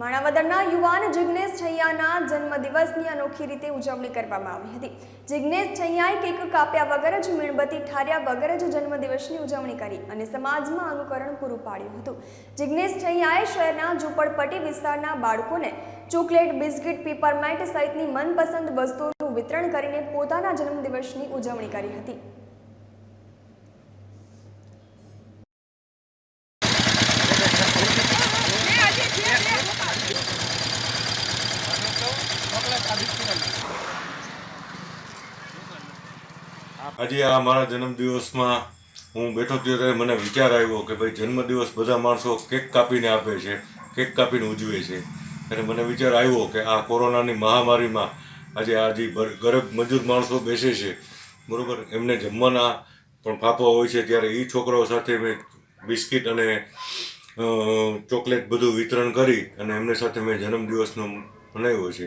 માણાવદરના યુવાન જિગ્નેશ છૈયાના જન્મદિવસની અનોખી રીતે ઉજવણી કરવામાં આવી હતી. જિગ્નેશ છૈયાએ કેક કાપ્યા વગર જ મીણબત્તી ઠાર્યા વગર જ જન્મદિવસની ઉજવણી કરી અને સમાજમાં અનુકરણ પૂરું પાડ્યું હતું. જિગ્નેશ છૈયાએ શહેરના ઝૂંપડપટ્ટી વિસ્તારના બાળકોને ચોકલેટ, બિસ્કિટ પીપરમાઇન્ટ સહિતની મનપસંદ વસ્તુઓનું વિતરણ કરીને પોતાના જન્મદિવસની ઉજવણી કરી હતી. આજે આ મારા જન્મદિવસમાં હું બેઠો થયો ત્યારે મને વિચાર આવ્યો કે ભાઈ જન્મદિવસ બધા માણસો કેક કાપીને આપે છે, કેક કાપીને ઉજવે છે. અને મને વિચાર આવ્યો કે આ કોરોનાની મહામારીમાં આજે આ જે ગરીબ મજૂર માણસો બેસે છે, બરાબર, એમને જમવાના પણ ફાફા હોય છે, ત્યારે એ છોકરાઓ સાથે મેં બિસ્કિટ અને ચોકલેટ બધું વિતરણ કરી અને એમને સાથે મેં જન્મદિવસનો મનાવ્યો છે.